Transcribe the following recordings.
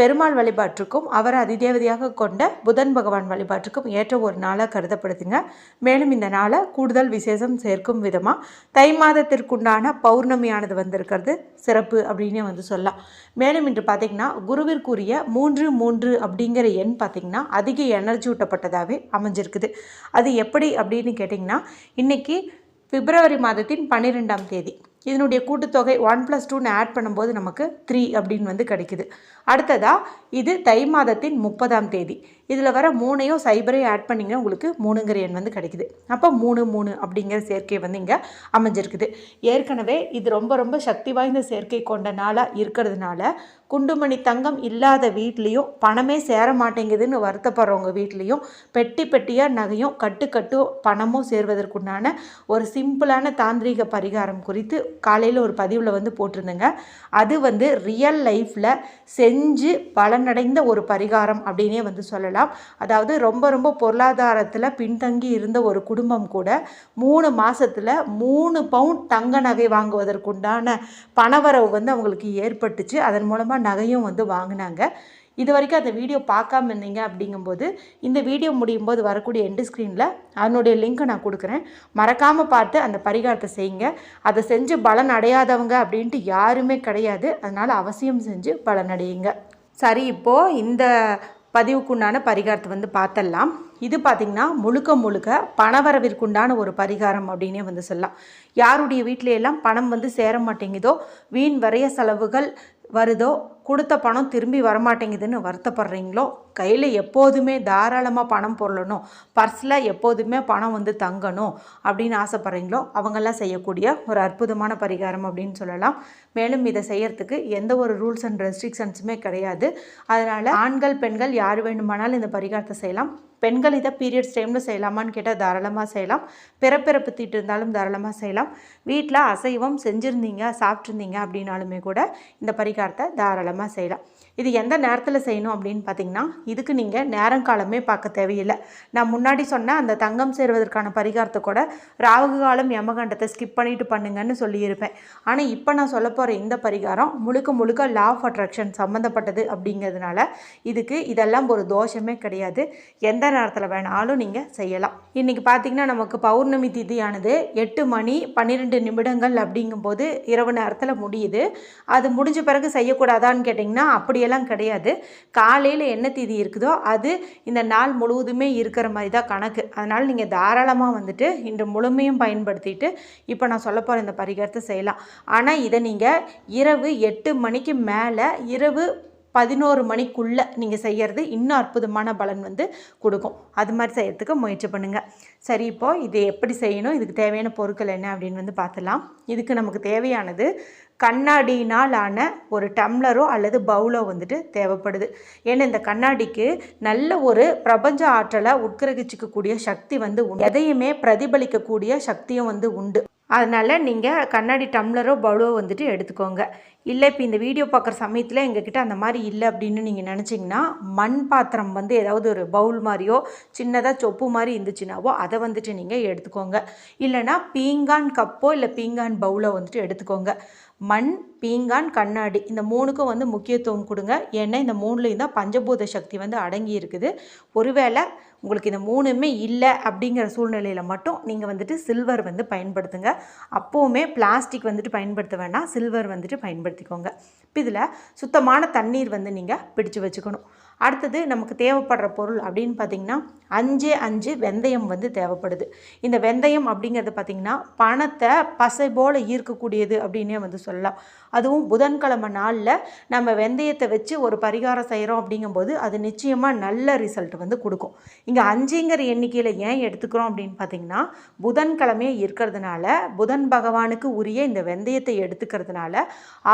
பெருமாள் வழிபாட்டுக்கும் அவர் அதிதேவதையாக கொண்ட புதன் பகவான் வழிபாட்டுக்கும் ஏற்ற ஒரு நாளாக கருதப்படுதுங்க. மேலும் இந்த நாளை கூடுதல் விசேஷம் சேர்க்கும் விதமாக தை மாதத்திற்குண்டான பௌர்ணமியானது வந்திருக்கிறது. சிறப்பு அப்படின்னே வந்து சொல்லலாம். மேலும் இன்று பார்த்திங்கன்னா குருவிற்குரிய மூன்று மூன்று அப்படிங்கிற எண் பார்த்திங்கன்னா அதிக எனர்ஜி ஊட்டப்பட்டதாகவே அமைஞ்சிருக்குது. அது எப்படி அப்படின்னு கேட்டிங்கன்னா இன்றைக்கி பிப்ரவரி மாதத்தின் பன்னிரெண்டாம் தேதி. இதனுடைய கூட்டுத்தொகை ஒன் ப்ளஸ் டூன்னு ஆட் பண்ணும்போது நமக்கு த்ரீ அப்படின்னு வந்து கிடைக்குது. அடுத்ததாக இது தை மாதத்தின் முப்பதாம் தேதி. இதில் வர மூணையும் சைபரையும் ஆட் பண்ணிங்கன்னா உங்களுக்கு மூணுங்கிற எண் வந்து கிடைக்குது. அப்போ மூணு மூணு அப்படிங்கிற சேர்க்கை வந்து இங்கே அமைஞ்சிருக்குது. ஏற்கனவே இது ரொம்ப ரொம்ப சக்தி வாய்ந்த சேர்க்கை கொண்ட நாளாக இருக்கிறதுனால குண்டுமணி தங்கம் இல்லாத வீட்லேயும் பணமே சேர மாட்டேங்குதுன்னு வருத்தப்படுறவங்க வீட்லேயும் பெட்டி பெட்டியாக நகையும் கட்டு கட்டு பணமும் சேர்வதற்குண்டான ஒரு சிம்பிளான தாந்திரீக பரிகாரம் குறித்து காலையில் ஒரு பதிவில் வந்து போட்டிருந்தேங்க. அது வந்து ரியல் லைஃப்பில் செஞ்சு பலனடைந்த ஒரு பரிகாரம் அப்படின்னே வந்து சொல்லலாம். அதாவது ரொம்ப ரொம்ப பொருளாதாரத்தில் பின்தங்கி இருந்த ஒரு குடும்பம் கூட மூணு மாதத்தில் மூணு பவுண்ட் தங்க நகை வாங்குவதற்குண்டான பணவரவு வந்து அவங்களுக்கு ஏற்பட்டுச்சு. அதன் மூலமாக நகையும் வந்து வாங்கினாங்க. இது வரைக்கும் அந்த வீடியோ பார்க்காம இருந்தீங்க அப்படிங்கும்போது இந்த வீடியோ முடியும் போது வரக்கூடிய எண்டு ஸ்க்ரீனில் அதனுடைய லிங்க்கை நான் கொடுக்குறேன். மறக்காமல் பார்த்து அந்த பரிகாரத்தை செய்யுங்க. அதை செஞ்சு பலன் அடையாதவங்க அப்படின்ட்டு யாருமே கிடையாது. அதனால் அவசியம் செஞ்சு பலன் அடையுங்க. சரி இப்போது இந்த பதிவுக்குண்டான பரிகாரத்தை வந்து பார்த்தலாம் இது பார்த்திங்கன்னா முழுக்க முழுக்க பணவரவிற்குண்டான ஒரு பரிகாரம் அப்படின்னே வந்து சொல்லலாம். யாருடைய வீட்டில எல்லாம் பணம் வந்து சேர மாட்டேங்குதோ வீண் வரைய செலவுகள் வருதோ? கொடுத்த பணம் திரும்பி வரமாட்டேங்குதுன்னு வருத்தப்படுறீங்களோ? கையில் எப்போதுமே தாராளமாக பணம் பொருளணும். பர்ஸில் எப்போதுமே பணம் வந்து தங்கணும் அப்படின்னு ஆசைப்பட்றீங்களோ? அவங்கெல்லாம் செய்யக்கூடிய ஒரு அற்புதமான பரிகாரம் அப்படின்னு சொல்லலாம். மேலும் இதை செய்யறதுக்கு எந்த ஒரு ரூல்ஸ் அண்ட் ரெஸ்ட்ரிக்ஷன்ஸுமே கிடையாது. அதனால் ஆண்கள் பெண்கள் யார் வேண்டுமானாலும் இந்த பரிகாரத்தை செய்யலாம். பெண்கள் இதை பீரியட்ஸ் டைமில் செய்யலாமான்னு கேட்டால் தாராளமாக செய்யலாம். பிறப்பிறப்பு தீட்டு இருந்தாலும் தாராளமாக செய்யலாம். வீட்டில் அசைவம் செஞ்சுருந்தீங்க சாப்பிட்ருந்தீங்க அப்படின்னாலுமே கூட இந்த பரிகாரத்தை தாராளமாக செய்யலாம். இது எந்த நேரத்தில் செய்யணும் அப்படின்னு பார்த்தீங்கன்னா இதுக்கு நீங்கள் நேரங்காலமே பார்க்க தேவையில்லை. நான் முன்னாடி சொன்ன அந்த தங்கம் சேருவதற்கான பரிகாரத்தை கூட ராகு காலம் யமகண்டத்தை ஸ்கிப் பண்ணிட்டு பண்ணுங்கன்னு சொல்லியிருப்பேன். ஆனால் இப்போ நான் சொல்ல போகிற இந்த பரிகாரம் முழுக்க முழுக்க லா ஆஃப் அட்ராக்ஷன் சம்மந்தப்பட்டது அப்படிங்கிறதுனால இதுக்கு இதெல்லாம் ஒரு தோஷமே கிடையாது. எந்த நேரத்தில் வேணாலும் நீங்கள் செய்யலாம். இன்றைக்கி பார்த்தீங்கன்னா நமக்கு பௌர்ணமி திதியானது எட்டு மணி பன்னிரெண்டு நிமிடங்கள் அப்படிங்கும்போது இரவு நேரத்தில் முடியுது. அது முடிஞ்ச பிறகு செய்யக்கூடாதான்னு கேட்டிங்கன்னா அப்படியெல்லாம் கிடையாது. காலையில் என்ன திதி இருக்குதோ அது இந்த நாள் முழுவதுமே இருக்கிற மாதிரி தான் கணக்கு. அதனால் நீங்கள் தாராளமாக வந்துட்டு இன்று முழுமையும் பயன்படுத்திட்டு இப்போ நான் சொல்ல போகிற இந்த பரிகாரத்தை செய்யலாம். ஆனால் இதை நீங்கள் இரவு எட்டு மணிக்கு மேலே இரவு பதினோரு மணிக்குள்ளே நீங்கள் செய்கிறது இன்னும் அற்புதமான பலன் வந்து கொடுக்கும். அது மாதிரி செய்கிறதுக்கு முயற்சி பண்ணுங்கள் சரி இப்போது இது எப்படி செய்யணும்? இதுக்கு தேவையான பொருட்கள் என்ன அப்படின்னு வந்து பார்த்துலாம் இதுக்கு நமக்கு தேவையானது கண்ணாடியினால் ஆன ஒரு டம்ளரோ அல்லது பவுலோ வந்துட்டு தேவைப்படுது. ஏன்னா இந்த கண்ணாடிக்கு நல்ல ஒரு பிரபஞ்ச ஆற்றலை உட்கிரகிச்சிக்கக்கூடிய சக்தி வந்து எதையுமே பிரதிபலிக்கக்கூடிய சக்தியும் வந்து உண்டு. அதனால் நீங்கள் கண்ணாடி டம்ளரோ பவுலோ வந்துட்டு எடுத்துக்கோங்க. இல்லை இப்போ இந்த வீடியோ பார்க்குற சமயத்தில் எங்ககிட்ட அந்த மாதிரி இல்லை அப்படின்னு நீங்கள் நினச்சிங்கன்னா மண் பாத்திரம் வந்து ஏதாவது ஒரு பவுல் மாதிரியோ சின்னதாக சொப்பு மாதிரி இருந்துச்சுனாவோ அதை வந்துட்டு நீங்கள் எடுத்துக்கோங்க. இல்லைனா பீங்கான் கப்போ இல்லை பீங்கான் பவுலோ வந்துட்டு எடுத்துக்கோங்க. மண் பீங்கான் கண்ணாடி இந்த மூணுக்கும் வந்து முக்கியத்துவம் கொடுங்க. ஏன்னா இந்த மூணுலேயும் தான் பஞ்சபூத சக்தி வந்து அடங்கி இருக்குது. ஒருவேளை உங்களுக்கு இந்த மூணுமே இல்லை அப்படிங்கிற சூழ்நிலையில் மட்டும் நீங்கள் வந்துட்டு சில்வர் வந்து பயன்படுத்துங்க. அப்போவுமே பிளாஸ்டிக் வந்துட்டு பயன்படுத்த வேண்டாம் சில்வர் வந்துட்டு பயன்படுத்திக்கோங்க. இப்போ இதில் சுத்தமான தண்ணீர் வந்து நீங்கள் பிடிச்சு வச்சுக்கணும். அடுத்தது நமக்கு தேவைப்படுற பொருள் அப்படின்னு பார்த்திங்கன்னா அஞ்சு அஞ்சு வெந்தயம் வந்து தேவைப்படுது. இந்த வெந்தயம் அப்படிங்கிறது பார்த்திங்கன்னா பணத்தை பசை போல் ஈர்க்கக்கூடியது அப்படின்னே வந்து சொல்லலாம். அதுவும் புதன்கிழமை நாளில் நம்ம வெந்தயத்தை வச்சு ஒரு பரிகாரம் செய்கிறோம் அப்படிங்கும்போது அது நிச்சயமாக நல்ல ரிசல்ட் வந்து கொடுக்கும். இங்கே அஞ்சுங்கிற எண்ணிக்கையில் ஏன் எடுத்துக்கிறோம் அப்படின்னு பார்த்தீங்கன்னா புதன்கிழமையை இருக்கிறதுனால புதன் பகவானுக்கு உரிய இந்த வெந்தயத்தை எடுத்துக்கிறதுனால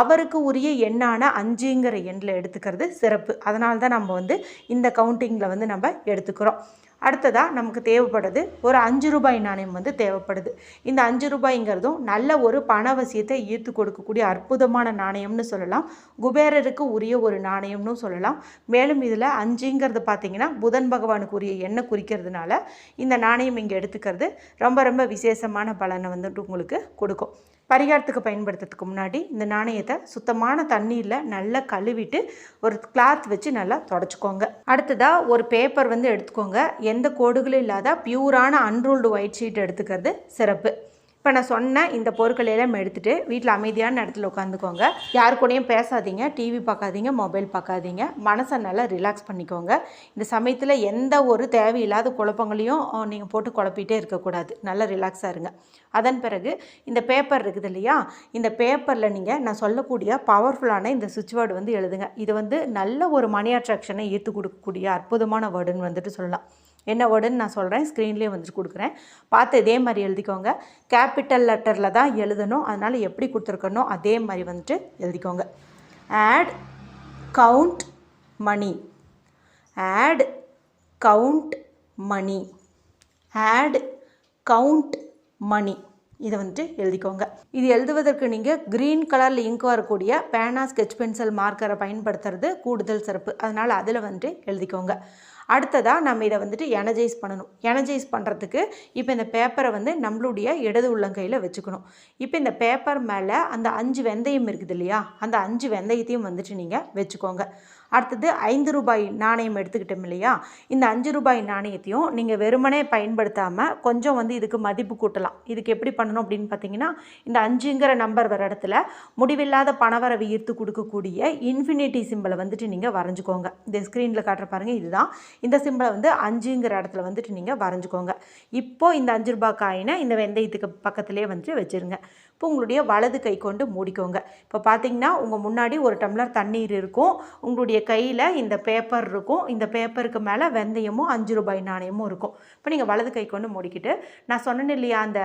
அவருக்கு உரிய எண்ணான அஞ்சுங்கிற எண்ணில் எடுத்துக்கிறது சிறப்பு. அதனால தான் நம்ம நாங்கள் வந்து இந்த கவுண்டிங்கில் வந்து நம்ம எடுத்துக்கிறோம். அடுத்ததாக நமக்கு தேவைப்படுது ஒரு அஞ்சு ரூபாய் நாணயம் வந்து தேவைப்படுது. இந்த அஞ்சு ரூபாய்ங்கிறதும் நல்ல ஒரு பணவசியத்தை ஈர்த்து கொடுக்கக்கூடிய அற்புதமான நாணயம்னு சொல்லலாம். குபேரருக்கு உரிய ஒரு நாணயம்னு சொல்லலாம். மேலும் இதில் அஞ்சுங்கிறது பார்த்தீங்கன்னா புதன் பகவானுக்கு உரிய எண்ணெய் குறிக்கிறதுனால இந்த நாணயம் இங்கே எடுத்துக்கிறது ரொம்ப ரொம்ப விசேஷமான பலனை வந்துட்டு உங்களுக்கு கொடுக்கும். பரிகாரத்துக்கு பயன்படுத்துறதுக்கு முன்னாடி இந்த நாணயத்தை சுத்தமான தண்ணீரில் நல்லா கழுவிட்டு ஒரு கிளாத் வச்சு நல்லா தொடச்சிக்கோங்க. அடுத்ததாக ஒரு பேப்பர் வந்து எடுத்துக்கோங்க. எந்த கோடுகளும் இல்லாத பியூரான அன்ரூல்டு ஒயிட் ஷீட் எடுத்துக்கிறது சிறப்பு. இப்போ நான் சொன்ன இந்த பொருட்கள் எல்லாம் எடுத்துகிட்டு வீட்டில் அமைதியான இடத்துல உட்காந்துக்கோங்க. யாரு கூடயும் பேசாதீங்க. டிவி பார்க்காதீங்க மொபைல் பார்க்காதீங்க மனசை நல்லா ரிலாக்ஸ் பண்ணிக்கோங்க. இந்த சமயத்தில் எந்த ஒரு தேவையில்லாத குழப்பங்களையும் நீங்கள் போட்டு குழப்பிட்டே இருக்கக்கூடாது நல்லா ரிலாக்ஸாக இருங்க. அதன் பிறகு இந்த பேப்பர் இருக்குது இல்லையா? இந்த பேப்பரில் நீங்கள் நான் சொல்லக்கூடிய பவர்ஃபுல்லான இந்த சுவிட்ச் வேர்டு வந்து எழுதுங்க. இது வந்து நல்ல ஒரு மணி அட்ராக்ஷனை ஈர்த்து கொடுக்கக்கூடிய அற்புதமான வேர்டுன்னு வந்துட்டு சொல்லலாம். என்ன வேர்டுன்னு நான் சொல்கிறேன் ஸ்க்ரீன்லேயே வந்துட்டு கொடுக்குறேன். பார்த்து இதே மாதிரி எழுதிக்கோங்க. கேபிட்டல் லெட்டரில் தான் எழுதணும். அதனால் எப்படி கொடுத்துருக்கணும் அதே மாதிரி வந்துட்டு எழுதிக்கோங்க. ஆட் கவுண்ட் மணி ஆட் கவுண்ட் மணி ஆட் கவுண்ட் மணி இதை வந்துட்டு எழுதிக்கோங்க. இது எழுதுவதற்கு நீங்கள் க்ரீன் கலரில் இங்க் வரக்கூடிய பேனா ஸ்கெச் பென்சில் மார்க்கரை பயன்படுத்துறது கூடுதல் சிறப்பு. அதனால் அதில் வந்துட்டு எழுதிக்கோங்க. அடுத்ததாக நம்ம இதை வந்துட்டு எனர்ஜைஸ் பண்ணணும். எனர்ஜைஸ் பண்ணுறதுக்கு இப்போ இந்த பேப்பரை வந்து நம்மளுடைய இடது உள்ளங்கையில் வச்சுக்கணும். இப்போ இந்த பேப்பர் மேலே அந்த அஞ்சு வெந்தயம் இருக்குது இல்லையா அந்த அஞ்சு வெந்தயத்தையும் வந்துட்டு நீங்கள் வச்சுக்கோங்க. அடுத்தது ஐந்து ரூபாய் நாணயம் எடுத்துக்கிட்டோம் இல்லையா? இந்த அஞ்சு ரூபாய் நாணயத்தையும் நீங்கள் வெறுமனே பயன்படுத்தாமல் கொஞ்சம் வந்து இதுக்கு மதிப்பு கூட்டலாம். இதுக்கு எப்படி பண்ணணும் அப்படின்னு பார்த்தீங்கன்னா இந்த அஞ்சுங்கிற நம்பர் வர இடத்துல முடிவில்லாத பணவரவை ஈர்த்து கொடுக்கக்கூடிய இன்ஃபினிட்டி சிம்பிளை வந்துட்டு நீங்கள் வரைஞ்சிக்கோங்க. இந்த ஸ்க்ரீனில் காட்டுற பாருங்கள் இதுதான். இந்த சிம்பிளை வந்து அஞ்சுங்கிற இடத்துல வந்துட்டு நீங்கள் வரைஞ்சிக்கோங்க. இப்போது இந்த அஞ்சு ரூபாய் காயினை இந்த வெந்தயத்துக்கு பக்கத்துலேயே வந்துட்டு வச்சுருங்க. இப்போ உங்களுடைய வலது கை கொண்டு மூடிக்கோங்க. இப்போ பார்த்தீங்கன்னா உங்கள் முன்னாடி ஒரு டம்ளர் தண்ணீர் இருக்கும். உங்களுடைய கையில் இந்த பேப்பர் இருக்கும். இந்த பேப்பருக்கு மேலே வெந்தயமும் அஞ்சு ரூபாய் நாணயமும் இருக்கும். இப்போ நீங்கள் வலது கை கொண்டு மூடிக்கிட்டு நான் சொன்னேன் இல்லையா அந்த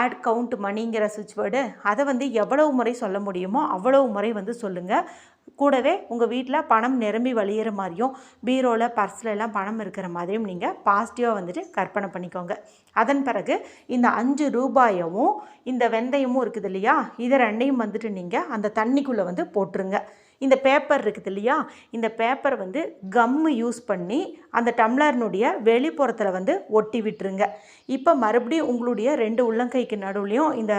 ஆட் கவுண்ட் மணிங்கிற சுவிட்ச் வேர்டு அதை வந்து எவ்வளவு முறை சொல்ல முடியுமோ அவ்வளவு முறை வந்து சொல்லுங்கள் கூடவே உங்கள் வீட்டில் பணம் நிரம்பி வழியிற மாதிரியும் பீரோவில் பர்ஸில் எல்லாம் பணம் இருக்கிற மாதிரியும் நீங்கள் பாசிட்டிவாக வந்துட்டு கற்பனை பண்ணிக்கோங்க. அதன் பிறகு இந்த அஞ்சு ரூபாயவும் இந்த வெந்தயமும் இருக்குது இல்லையா? இதை ரெண்டையும் வந்துட்டு நீங்கள் அந்த தண்ணிக்குள்ளே வந்து போட்டுருங்க. இந்த பேப்பர் இருக்குது இல்லையா? இந்த பேப்பர் வந்து கம்மு யூஸ் பண்ணி அந்த டம்ளர்னுடைய வெளிப்புறத்தில் வந்து ஒட்டி விட்டுருங்க. இப்போ மறுபடியும் உங்களுடைய ரெண்டு உள்ளங்கைக்கு நடுவுலையும் இந்த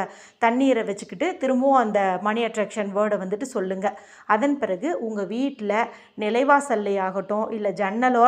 தண்ணீரை வச்சுக்கிட்டு திரும்பவும் அந்த மணி அட்ராக்ஷன் வேர்டை வந்துட்டு சொல்லுங்கள் அதன் பிறகு உங்கள் வீட்டில் நிலைவாசல்லையாகட்டும் இல்லை ஜன்னல்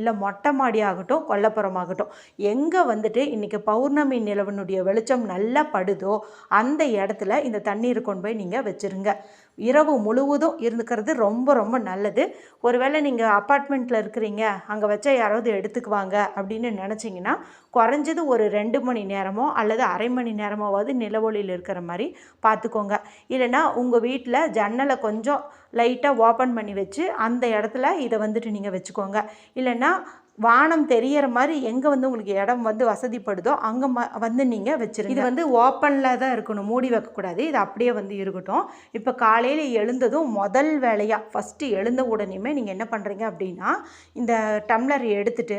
இல்லை மொட்டை மாடியாகட்டும் கொல்லப்புறமாகட்டும் எங்கே வந்துட்டு இன்றைக்கி பௌர்ணமி நிலவனுடைய வெளிச்சம் நல்லா படுதோ அந்த இடத்துல இந்த தண்ணீர் கொண்டு போய் நீங்கள் வச்சுருங்க. இரவு முழுவதும் இருந்துக்கிறது ரொம்ப ரொம்ப நல்லது. ஒருவேளை நீங்கள் அப்பார்ட்மெண்ட்டில் இருக்கிறீங்க அங்கே வச்சா யாராவது எடுத்துக்குவாங்க அப்படின்னு நினச்சிங்கன்னா குறைஞ்சது ஒரு ரெண்டு மணி நேரமோ அல்லது அரை மணி நேரமாவது நிலவொளியில் இருக்கிற மாதிரி பார்த்துக்கோங்க. இல்லைனா உங்கள் வீட்டில் ஜன்னலை கொஞ்சம் லைட்டாக ஓப்பன் பண்ணி வச்சு அந்த இடத்துல இதை வந்துட்டு நீங்கள் வச்சுக்கோங்க. இல்லைன்னா வானம் தெரியற மாதிரி எங்கே வந்து உங்களுக்கு இடம் வந்து வசதிப்படுதோ அங்கே ம வந்து நீங்கள் வச்சுருங்க. இது வந்து ஓப்பனில் தான் இருக்கணும். மூடி வைக்கக்கூடாது இது அப்படியே வந்து இருக்கட்டும். இப்போ காலையில் எழுந்ததும் முதல் வேலையாக ஃபஸ்ட்டு எழுந்த உடனேயுமே நீங்கள் என்ன பண்ணுறீங்க அப்படின்னா இந்த டம்ளர் எடுத்துகிட்டு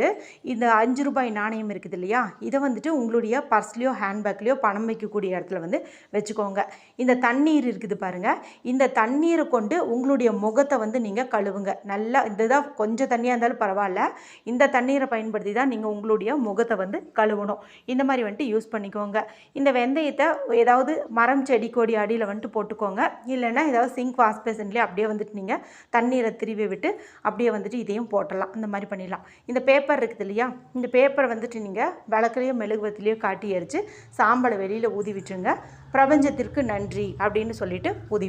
இந்த அஞ்சு ரூபாய் நாணயம் இருக்குது இல்லையா? இதை வந்துட்டு உங்களுடைய பர்ஸ்லேயோ ஹேண்ட்பேக்லேயோ பணம் வைக்கக்கூடிய இடத்துல வந்து வச்சுக்கோங்க. இந்த தண்ணீர் இருக்குது பாருங்கள் இந்த தண்ணீரை கொண்டு உங்களுடைய முகத்தை வந்து நீங்கள் கழுவுங்க. நல்லா இதுதான் கொஞ்சம் தண்ணியாக இருந்தாலும் பரவாயில்ல. இந்த தண்ணீரை பயன்படுத்தி தான் நீங்கள் உங்களுடைய முகத்தை வந்து கழுவணும். இந்த மாதிரி வந்துட்டு யூஸ் பண்ணிக்கோங்க. இந்த வெந்தயத்தை ஏதாவது மரம் செடி கொடி அடியில் வந்துட்டு போட்டுக்கோங்க. இல்லைன்னா ஏதாவது சிங்க் வாஷ் பேசன்லேயே அப்படியே வந்துட்டு நீங்கள் தண்ணீரை திருவி விட்டு அப்படியே வந்துட்டு இதையும் போட்டலாம். இந்த மாதிரி பண்ணிடலாம். இந்த பேப்பர் இருக்குது இல்லையா? இந்த பேப்பரை வந்துட்டு நீங்கள் விளக்குலையோ மெழுகுவத்திலையோ காட்டி எரித்து சாம்பலை வெளியில் ஊதி விட்டுருங்க. பிரபஞ்சத்திற்கு நன்றி அப்படின்னு சொல்லிட்டு ஊதி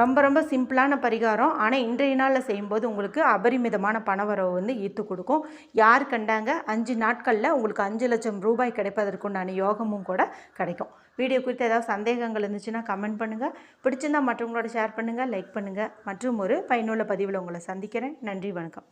ரொம்ப ரொம்ப சிம்பிளான பரிகாரம். ஆனால் இன்றைய நாளில் செய்யும்போது உங்களுக்கு அபரிமிதமான பணவரவு வந்து ஈர்த்து கொடுக்கும். யார் கண்டாங்க? அஞ்சு நாட்களில் உங்களுக்கு அஞ்சு லட்சம் ரூபாய் கிடைப்பதற்குண்டான யோகமும் கூட கிடைக்கும். வீடியோ குறித்து ஏதாவது சந்தேகங்கள் இருந்துச்சுன்னா கமெண்ட் பண்ணுங்கள் பிடிச்சிருந்தால் மற்றவங்களோட ஷேர் பண்ணுங்கள் லைக் பண்ணுங்கள் மற்றும் ஒரு பயனுள்ள பதிவில் உங்களை சந்திக்கிறேன். நன்றி வணக்கம்.